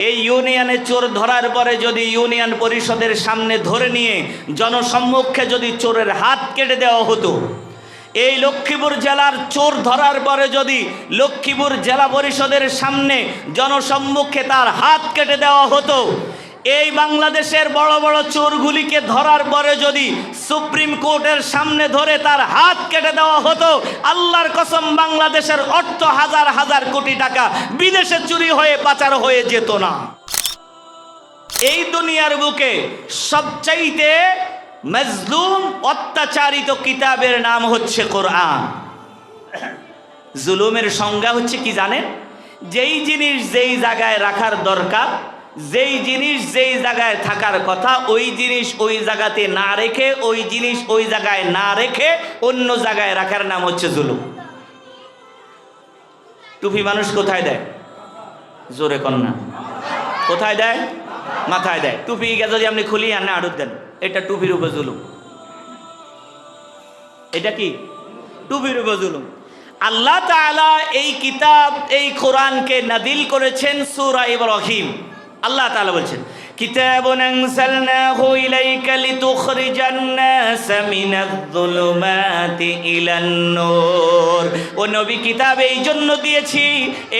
এই ইউনিয়নে চোর ধরার পরে যদি ইউনিয়ন পরিষদের সামনে ধরে নিয়ে জনসম্মুখে যদি চোরের হাত কেটে দেওয়া হতো, এই লক্ষ্মীপুর জেলার চোর ধরার পরে যদি লক্ষ্মীপুর জেলা পরিষদের সামনে জনসম্মুখে তার হাত কেটে দেওয়া হতো এই বাংলাদেশের বড় বড় চোরগুলিকে ধরার পরে যদি সুপ্রিম কোর্টের সামনে ধরে তার হাত কেটে দেওয়া হতো, আল্লাহর কসম বাংলাদেশের অর্থ হাজার হাজার কোটি টাকা বিদেশে চুরি হয়ে পাচার হয়ে যেত না। এই দুনিয়ার বুকে সবচাইতে মজলুম, অত্যাচারিত কিতাবের নাম হচ্ছে কোরআন। জুলুমের সংজ্ঞা হচ্ছে কি জানেন? যেই জিনিস যেই জায়গায় রাখার দরকার যেই জিনিস যেই জায়গায় থাকার কথা, ওই জিনিস ওই জায়গাতে না রেখে, ওই জিনিস ওই জায়গায় না রেখে অন্য জায়গায় রাখার নাম হচ্ছে জুলুম। টুপি মানুষ কোথায় দেয়? জোরে কন্যা কোথায় দেয়? মাথায় দেয়। টুপি যদি আপনি খুলি আনে আড়ুত দেন। এটা টুপির উপর জুলুম। এটা কি? টুপির উপর জুলুম। আল্লাহ তাআলা এই কিতাব, এই কোরআনকে নাদিল করেছেন সূরা ইব্রাহিম। আল্লাহ তালা বলছেন কিতাবুন আনসালনাহু ইলাইকা লিতুখরিজান নাস মিনায-যুলুমাতি ইলান-নূর ও নবী, কিতাব এই জন্য দিয়েছি,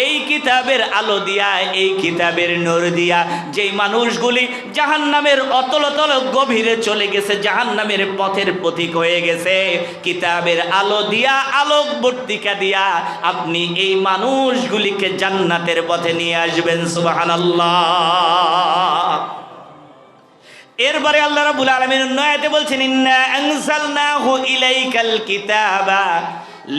এই কিতাবের আলো দিয়া, এই কিতাবের নূর দিয়া, যেই মানুষগুলি জাহান্নামের অতল অতল গভীরে চলে গেছে, জাহান্নামের পথের পথিক হয়ে গেছে, কিতাবের আলো দিয়া আলোকবর্তিকা দিয়া, আপনি এই মানুষগুলিকে জান্নাতের পথে নিয়ে আসবেন, সুবহানাল্লাহ। এরপরে আল্লাহ রাবুল আলমিন বলছেন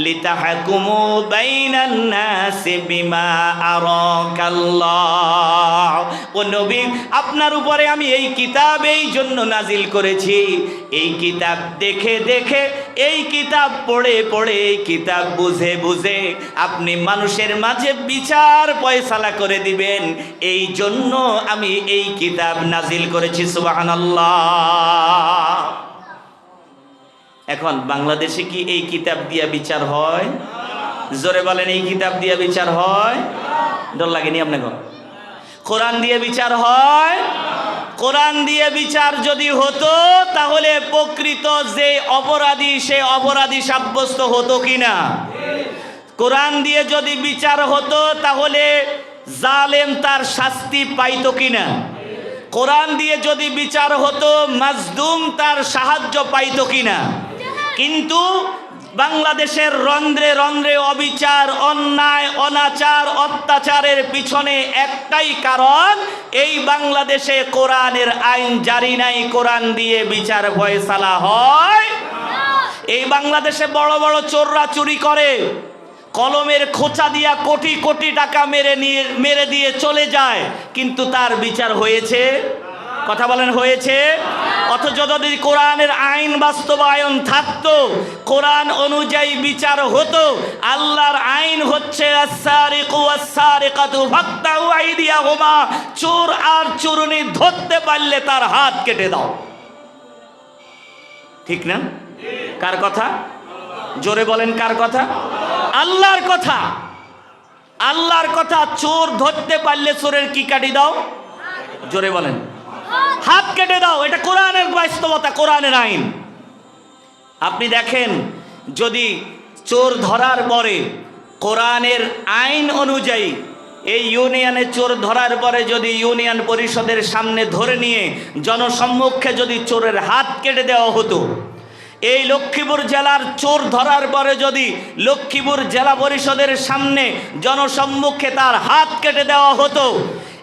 লিতাহকুমু বাইনান নাসি বিমা আরাকাল্লাহ ও নবী, আপনার উপরে আমি এই কিতাব এই জন্য নাজিল করেছি। এই কিতাব দেখে দেখে, এই কিতাব পড়ে পড়ে, এই কিতাব বুঝে বুঝে আপনি মানুষের মাঝে বিচার পয়সালা করে দিবেন। এই জন্য আমি এই কিতাব নাজিল করেছি, সুবহানাল্লাহ। এখন বাংলাদেশে কি এই কিতাব দিয়া বিচার হয়? জোরে বলেন, এই কিতাব দিয়া বিচার হয়? ডর লাগেনি আপনাকে? কোরআন দিয়ে বিচার হয়? কোরআন দিয়ে বিচার যদি হতো, তাহলে প্রকৃত যে অপরাধী সে অপরাধী সাব্যস্ত হতো কিনা? কোরআন দিয়ে যদি বিচার হতো, তাহলে জালেম তার শাস্তি পাইতো কিনা? কোরআন দিয়ে যদি বিচার হতো, মাজদুম তার সাহায্য পাইতো কিনা? কিন্তু বাংলাদেশের রন্ধ্রে রন্ধ্রে অবিচার, অন্যায়, অনাচার, অত্যাচারের পিছনে একটাই কারণ, এই বাংলাদেশে কোরআনের আইন জারি নাই, কোরআন দিয়ে বিচার ফয়সালা হয়। এই বাংলাদেশে বড় বড় চোররা চুরি করে, কলমের খোঁচা দিয়া কোটি কোটি টাকা মেরে নিয়ে, মেরে দিয়ে চলে যায়, কিন্তু তার বিচার হয়েছে। কথা বলেন, হয়েছে? অথচ যদি কোরআনের আইন বাস্তবায়ন থাকত, কোরআন অনুযায়ী বিচার হতো, আল্লাহর আইন হচ্ছে চোর আর চুরুনি ধরতে পারলে তার হাত কেটে দাও। ঠিক না? কার কথা? জোরে বলেন, কার কথা? আল্লাহর কথা। আল্লাহর কথা, চোর ধরতে পারলে চোরের কি কাটি দাও? জোরে বলেন। হাত কেটে দাও, এটা কোরআনের বাস্তবতা, কোরআনের আইন। আপনি দেখেন, যদি চোর ধরার পরে কোরআনের আইন অনুযায়ী এই ইউনিয়নে চোর ধরার পরে যদি ইউনিয়ন পরিষদের সামনে ধরে নিয়ে জনসম্মুখে যদি চোরের হাত কেটে দেওয়া হতো, এই লক্ষ্মীপুর জেলার চোর ধরার পরে যদি লক্ষ্মীপুর জেলা পরিষদের সামনে জনসম্মুখে তার হাত কেটে দেওয়া হতো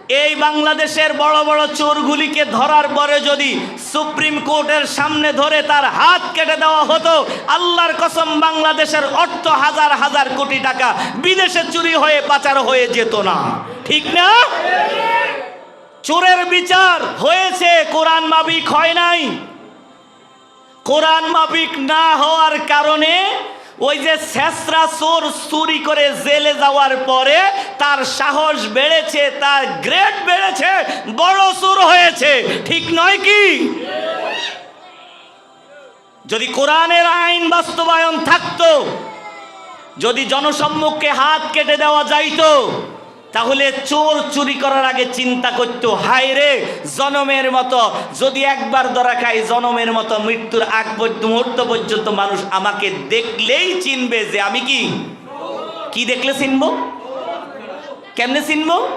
এই বাংলাদেশের বড় বড় চোরগুলিকে ধরার পরে যদি সুপ্রিম কোর্টের সামনে ধরে তার হাত কেটে দেওয়া হতো, আল্লাহর কসম বাংলাদেশের অর্থ হাজার হাজার কোটি টাকা বিদেশে চুরি হয়ে পাচার হয়ে যেত না। ঠিক না? চোরের বিচার হয়েছে, কোরআন মাবিক হয় নাই। কোরআন মাফিক না হওয়ার কারণে ওই যে শেষরা চোর চুরি করে জেলে যাওয়ার পরে তার সাহস বেড়েছে, তার গ্রেড বেড়েছে, বড় চোর হয়েছে। ঠিক নয় কি? যদি কোরআনের আইন বাস্তবায়ন থাকতো, যদি জনসম্মুখে হাত কেটে দেওয়া যাইতো তাহলে চোর চুরি করার আগে চিন্তা করতো, হায় রে, জনমের মতো, যদি একবার ধরা খাই জনমের মতো, মৃত্যুর আগ মুহূর্ত পর্যন্ত মানুষ আমাকে দেখলেই চিনবে যে আমি কি? কি দেখলে চিনব? কেমনে চিনব?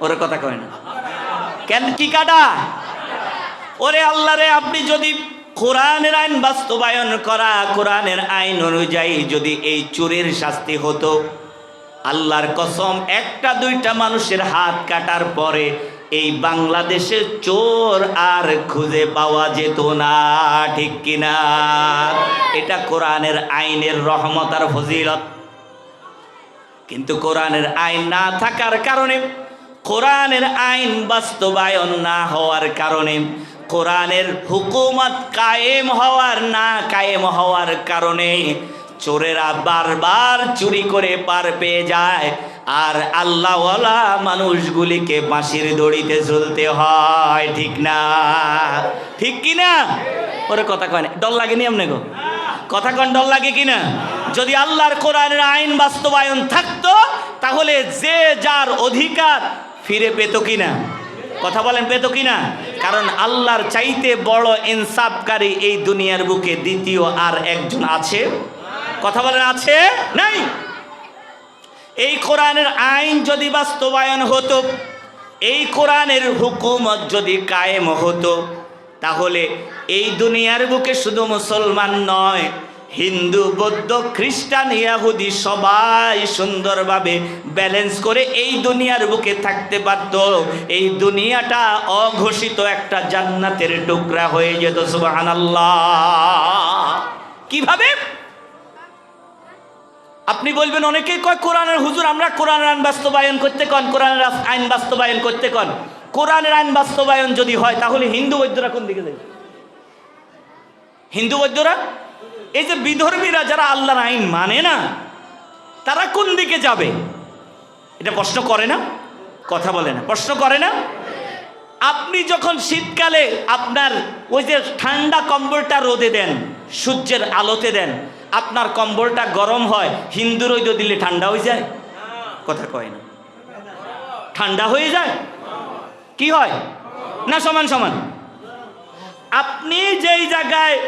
ওরে কথা কয় না। কেন, কি কাটা? ওরে আল্লাহ রে, আপনি যদি কোরআনের আইন বাস্তবায়ন করা, কোরআনের আইন অনুযায়ী যদি এই চোরের শাস্তি হতো আল্লাহর কসম, একটা দুইটা মানুষের হাত কাটার পরে এই বাংলাদেশে চোর আর খুঁজে পাওয়া যেত না, ঠিক কিনা? এটা কোরআনের আইনের রহমত আর ফজিলত। কিন্তু কোরআনের আইন না থাকার কারণে, কোরআনের আইন বাস্তবায়ন না হওয়ার কারণে, কোরআনের হুকুমত কায়েম হওয়ার না কায়েম হওয়ার কারণে চোরেরা বারবার চুরি করে পার পেয়ে যায়। আর আল্লাহওয়ালা মানুষগুলিকে বাঁশির দড়িতে ঝুলতে হয়, ঠিক না? ঠিক কি না? ওরে কথা কয় না, ডর লাগেনি আপনি গো? কথা কন ডল লাগে কিনা যদি আল্লাহর কোরআনের আইন বাস্তবায়ন থাকতো, তাহলে যে যার অধিকার ফিরে পেত কিনা কথা বলেন, পেত কিনা কারণ আল্লাহর চাইতে বড় ইনসাফকারী এই দুনিয়ার বুকে দ্বিতীয় আর একজন আছে। কথা বলেন আছে? নাই। এই কোরআনের আইন যদি বাস্তবায়ন হতো, এই কোরআনের হুকুমত যদি কায়েম হতো, তাহলে এই দুনিয়ার বুকে শুধু মুসলমান নয়, হিন্দু, বৌদ্ধ, খ্রিস্টান, ইয়াহুদি সবাই সুন্দরভাবে ব্যালেন্স করে এই দুনিয়ার বুকে থাকতে পারত এই দুনিয়াটা অঘোষিত একটা জান্নাতের টুকরা হয়ে যেত, সুবহানাল্লাহ। কীভাবে? আপনি বলবেন, অনেকেই কয়, কোরআনের হুজুর, আমরা কোরআনের আইন বাস্তবায়ন করতে কন, কোরআনের আইন বাস্তবায়ন করতে কন। কোরআনের আইন বাস্তবায়ন যদি হয়, তাহলে হিন্দু বৈদ্যরা কোন দিকে যাবে হিন্দু বৈদ্যরা? এই যে বিধর্মীরা যারা আল্লাহর আইন মানে না, তারা কোন দিকে যাবে? এটা প্রশ্ন করে না, কথা বলে না। প্রশ্ন করে না, আপনি যখন শীতকালে আপনার ওই যে ঠান্ডা কম্বলটা রোদে দেন, সূর্যের আলোতে দেন আপনার কম্বলটা গরম হয় হিন্দু রৈদ দিলে ঠান্ডা হয়ে যায়। কথা কয় না। ঠান্ডা হয়ে যায়? কি হয়? না, সমান সমান। আপনি যেই জায়গায়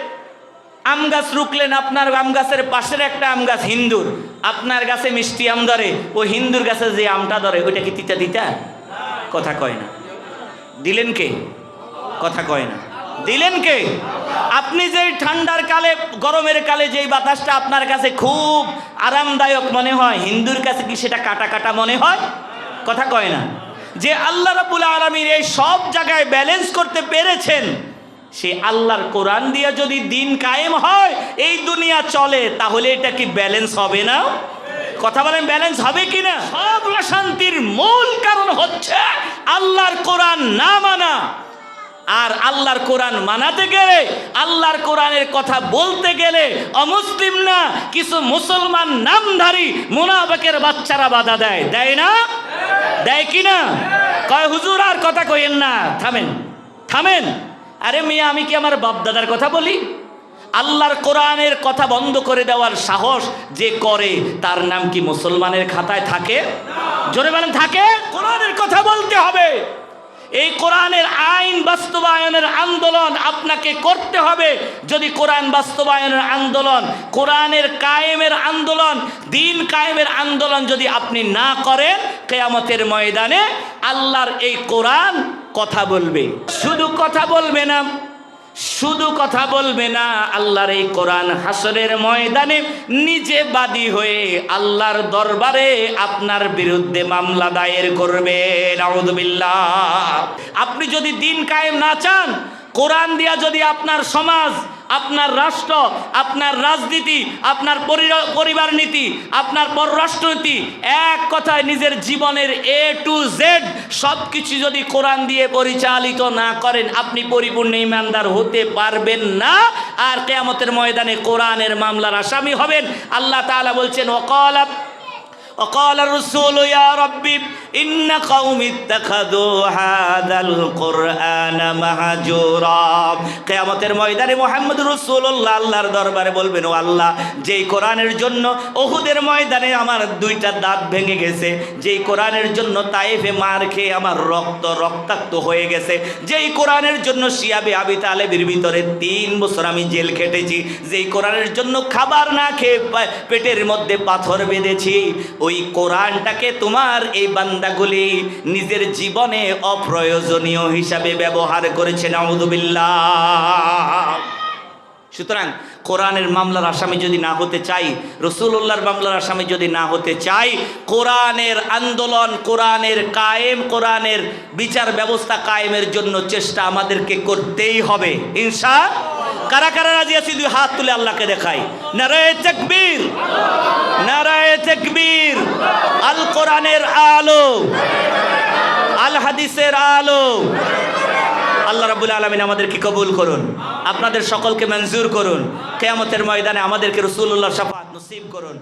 আম গাছ রুকলেন আপনার আম গাছের পাশের একটা আম গাছ হিন্দুর, আপনার গাছে মিষ্টি আম ধরে, ও হিন্দুর গাছে যে আমটা ধরে, ওইটা কি তিতা দিতা কথা কয় না। দিলেন কে? কথা কয় না। দিলেন কে? আপনি যেই ঠান্ডার কালে, গরমের কালে যেই বাতাসটা আপনার কাছে খুব আরামদায়ক মনে হয়, হিন্দুর কাছে কি সেটা কাটা কাটা মনে হয়? কথা কয় না। যে আল্লাহ রাবুল আলমীর এই সব জায়গায় ব্যালেন্স করতে পেরেছেন, সে আল্লাহর কোরআন দিয়ে যদি দিন কায়েম হয়, এই দুনিয়া চলে, তাহলে এটা কি ব্যালেন্স হবে না? কথা বলেন ব্যালেন্স হবে কি না? সব অশান্তির মূল কারণ হচ্ছে আল্লাহর কোরআন না মানা। আর আল্লাহর কোরআন মানাতে গেলে, আল্লাহর কোরআনের কথা বলতে গেলে অমুসলিম না, কিছু মুসলমান নামধারী মুনাফেকের বাচ্চারা বাধা দেয়। দেয় না? দেয় কি না? কয়, হুজুর, আর কথা কইেন না। থামেন থামেন। আরে মিয়া, আমি কি আমার বাপদাদার কথা বলি? আল্লাহর কোরআনের কথা বন্ধ করে দেওয়ার সাহস যে করে, তার নাম কি মুসলমানের খাতায় থাকে? জোরে বলেন, থাকে? কোরআনের কথা বলতে হবে। এই কোরআনের আইন বাস্তবায়নের আন্দোলন আপনাকে করতে হবে। যদি কোরআন বাস্তবায়নের আন্দোলন, কোরআনের কায়েমের আন্দোলন, দিন কায়েমের আন্দোলন যদি আপনি না করেন, কেয়ামতের ময়দানে আল্লাহর এই কোরআন কথা বলবে। শুধু কথা বলবে না শুধু কথা বলবে না, আল্লাহর এই কোরআন হাসরের ময়দানে নিজে বাদী হয়ে আল্লাহর দরবারে আপনার বিরুদ্ধে মামলা দায়ের করবে আপনি যদি দিন কায়েম না চান, কোরআন দিয়া যদি আপনার সমাজ আপনার রাষ্ট্র, আপনার রাজনীতি, আপনার পরি- পরিবার নীতি, আপনার পররাষ্ট্রনীতি, এক কথায় নিজের জীবনের এ টু জেড সব কিছু যদি কোরআন দিয়ে পরিচালিত না করেন, আপনি পরিপূর্ণ ইমানদার হতে পারবেন না। আর কেয়ামতের ময়দানে কোরআনের মামলার আসামি হবেন। আল্লাহ তাআলা বলছেন ওকল وقال الرسول يا ربي إن قوم اتخذوا هذا القرآن مهجورا কেয়ামতের ময়দানে মোহাম্মদ রসুল্লাহ আল্লাহর দরবারে বলবেন ও আল্লাহ যেই কোরআনের জন্য ওহুদের ময়দানে আমার দুইটা দাঁত ভেঙে গেছে যেই কোরআনের জন্য তাইফে মার খেয়ে আমার রক্ত রক্তাক্ত হয়ে গেছে যেই কোরআনের জন্য শিয়াবে আবি তালেবের ভিতরে তিন বছর আমি জেল খেটেছি যেই কোরআনের জন্য খাবার না খেয়ে পা- পেটের মধ্যে পাথর বেঁধেছি ওই কোরআনটাকে তোমার এই বান্দাগুলি নিজের জীবনে অপ্রয়োজনীয় হিসাবে ব্যবহার করেছে নাউদুবিল্লাহ সুতরাং কোরআনের মামলার আসামি যদি না হতে চাই রসুল্লাহর মামলার আসামি যদি না হতে চাই, কোরআনের আন্দোলন, কোরআনের কায়েম, কোরআনের বিচার ব্যবস্থা কায়েমের জন্য চেষ্টা আমাদেরকে করতেই হবে, ইনশা কারা কারা রাজি আছি? দুই হাত তুলে আল্লাহকে দেখাই। নারায় তেকবীর। নারায় তেকবীর। আল কোরআনের আলো। আল হাদিসের আলো। আল্লাহ রাবুল আলমিন আমাদেরকে কবুল করুন। আপনাদের সকলকে মঞ্জুর করুন। কেয়ামতের ময়দানে আমাদেরকে রসুল্লাহ সাফাত নসিব করুন।